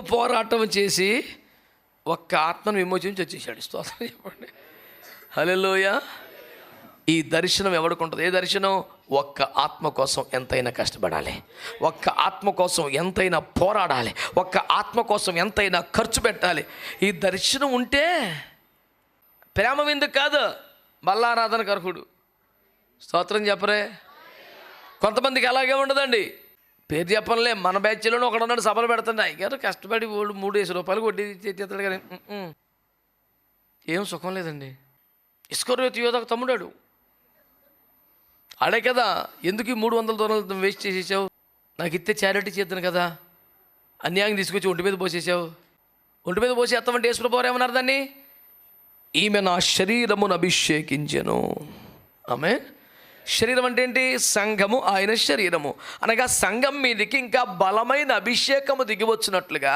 పోరాటం చేసి ఒక్క ఆత్మను విమోచించి వచ్చేసాడు స్తోత్రం చెప్పండి. హలోయ ఈ దర్శనం ఎవరికి ఉంటుంది? ఏ దర్శనం? ఒక్క ఆత్మ కోసం ఎంతైనా కష్టపడాలి. ఒక్క ఆత్మ కోసం ఎంతైనా పోరాడాలి. ఒక్క ఆత్మ కోసం ఎంతైనా ఖర్చు పెట్టాలి. ఈ దర్శనం ఉంటే ప్రేమ విందు కాదు మల్లారాధన కర్హుడు స్తోత్రం చెప్పరే. కొంతమందికి అలాగే ఉండదండి. పేరు చెప్పనులే మన బ్యాచ్లోనే ఒకడు ఉన్నాడు సభలు పెడుతుండే అయ్యారు కష్టపడి వాళ్ళు మూడు వేసి రూపాయలు కొట్టి చేస్తాడు కానీ ఏం సుఖం లేదండి. ఇస్కరోతి యోధకు తమ్ముడాడు. అడే కదా ఎందుకు ఈ మూడు వందల దూరాలు వేస్ట్ చేసేసావు? నాకు ఇస్తే చారిటీ చేద్దాను కదా. అన్యాయం తీసుకొచ్చి ఒంటి మీద పోసేసావు. ఒంటి మీద పోసి ఎత్తమంటే యేసుప్రభు ఏమన్నారు దాన్ని? ఈమె నా శరీరమును అభిషేకించను. ఆమె శరీరం అంటే ఏంటి? సంఘము ఆయన శరీరము. అనగా సంఘం మీదకి ఇంకా బలమైన అభిషేకము దిగి వచ్చినట్లుగా